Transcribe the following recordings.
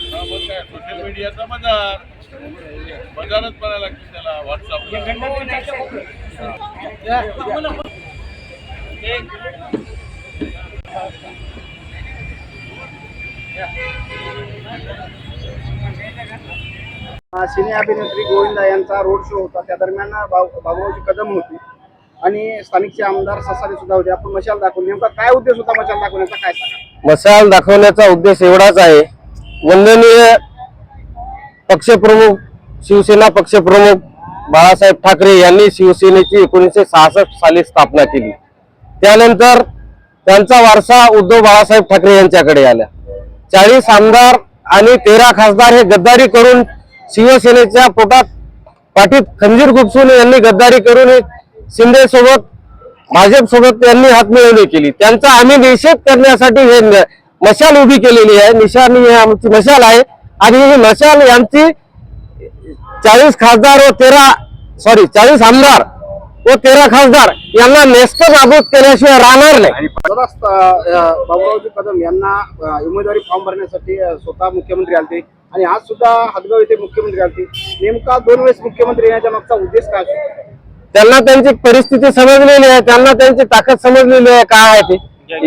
Social मीडियाचा बाजार बाजारच म्हणायला लागते त्याला व्हॉट्सअप सिने अभिनेत्री गोविंदा यांचा रोड शो होता. त्या दरम्यान बाबू- कदम होती. आणि स्थानिकचे आमदार ससारे सुद्धा होते. आपण मशाल दाखवली नेमका काय उद्देश होता मशाल दाखवण्याचा काय सांगा? मसाल दाखवण्याचा उद्देश एवढाच आहे. वंदनीय पक्षप्रमुख शिवसेना पक्षप्रमुख बाळासाहेब ठाकरे यांनी शिवसेनेची एकोणीसशे सहासष्ट साली स्थापना केली. त्यानंतर त्यांचा वारसा उद्धव बाळासाहेब ठाकरे यांच्याकडे आला. चाळीस आमदार आणि तेरा खासदार हे गद्दारी करून शिवसेनेच्या पोटात पाठीत खंजीर गुपसून यांनी गद्दारी करून शिंदे सोबत भाजप सोबत त्यांनी हातमिळवणी केली. त्यांचा आम्ही निषेध करण्यासाठी हे मशाल उभी केलेली आहे. निशाणी हे आमची मशाल आहे. आणि ही मशाल यांची चाळीस खासदार व तेरा सॉरी चाळीस आमदार व तेरा खासदार यांना नेस्त नाबूद केल्याशिवाय राहणार नाही. बाबूरावजी कदम यांना उमेदवारी फॉर्म भरण्यासाठी स्वतः मुख्यमंत्री आले आणि आज सुद्धा हदगाव येथे मुख्यमंत्री आले नेमका दोन वेळेस मुख्यमंत्री येण्याच्या मागचा उद्देश काय त्यांना त्यांची परिस्थिती समजलेली आहे त्यांना त्यांची ताकद समजलेली आहे काय आहे ते?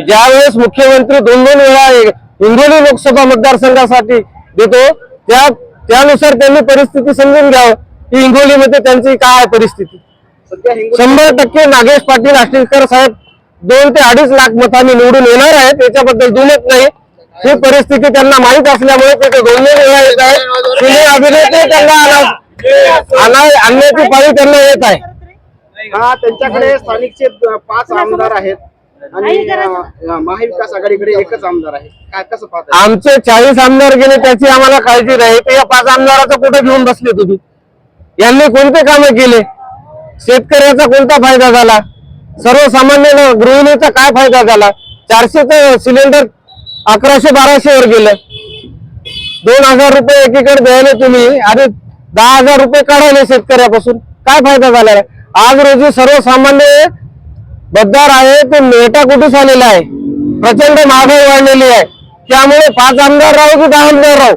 ज्या वेळेस मुख्यमंत्री दोन दोन वेळा हिंगोली लोकसभा मतदारसंघासाठी देतो त्या त्यानुसार त्यांनी परिस्थिती समजून घ्यावं. की हिंगोलीमध्ये त्यांची काय आहे परिस्थिती? शंभर टक्के नागेश पाटील आष्टीकर साहेब दोन ते अडीच लाख मतांनी निवडून येणार आहेत त्याच्याबद्दल दुमत नाही. ही परिस्थिती त्यांना माहीत असल्यामुळे ते दोन सिने अभिनेते त्यांना आणा- आणा- आणण्याची पाळी त्यांना येत आहे. हा त्यांच्याकडे स्थानिकचे पाच आमदार आहेत. आणि महाविकास आघाडीकडे एकच आमदार आहे. काय कसं पाहता आमचे चाळीस आमदार गेले त्याची आम्हाला काळजी नाही. ते या पाच आमदाराचं कुठे घेऊन बसले तुम्ही? यांनी कोणते कामं केले? शेतकऱ्याचा कोणता फायदा झाला? सर्वसामान्य गृहिणीचा काय फायदा झाला? चारशेचं सिलेंडर अकराशे बाराशे वर गेलं. दोन हजार रुपये एकीकडे द्यायला तुम्ही. आणि दहा हजार रुपये काढायले शेतकऱ्यापासून. काय फायदा झाला? आज रोजी सर्वसामान्य बद्दार आहे तो मेटा कुठूस आलेला आहे? प्रचंड महागाई वाढलेली आहे. त्यामुळे पाच आमदार राहू की दहा आमदार राहू?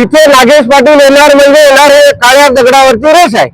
इथे नागेश पाटील येणार म्हणजे येणार हे काळ्या दगडावरची रेष आहे.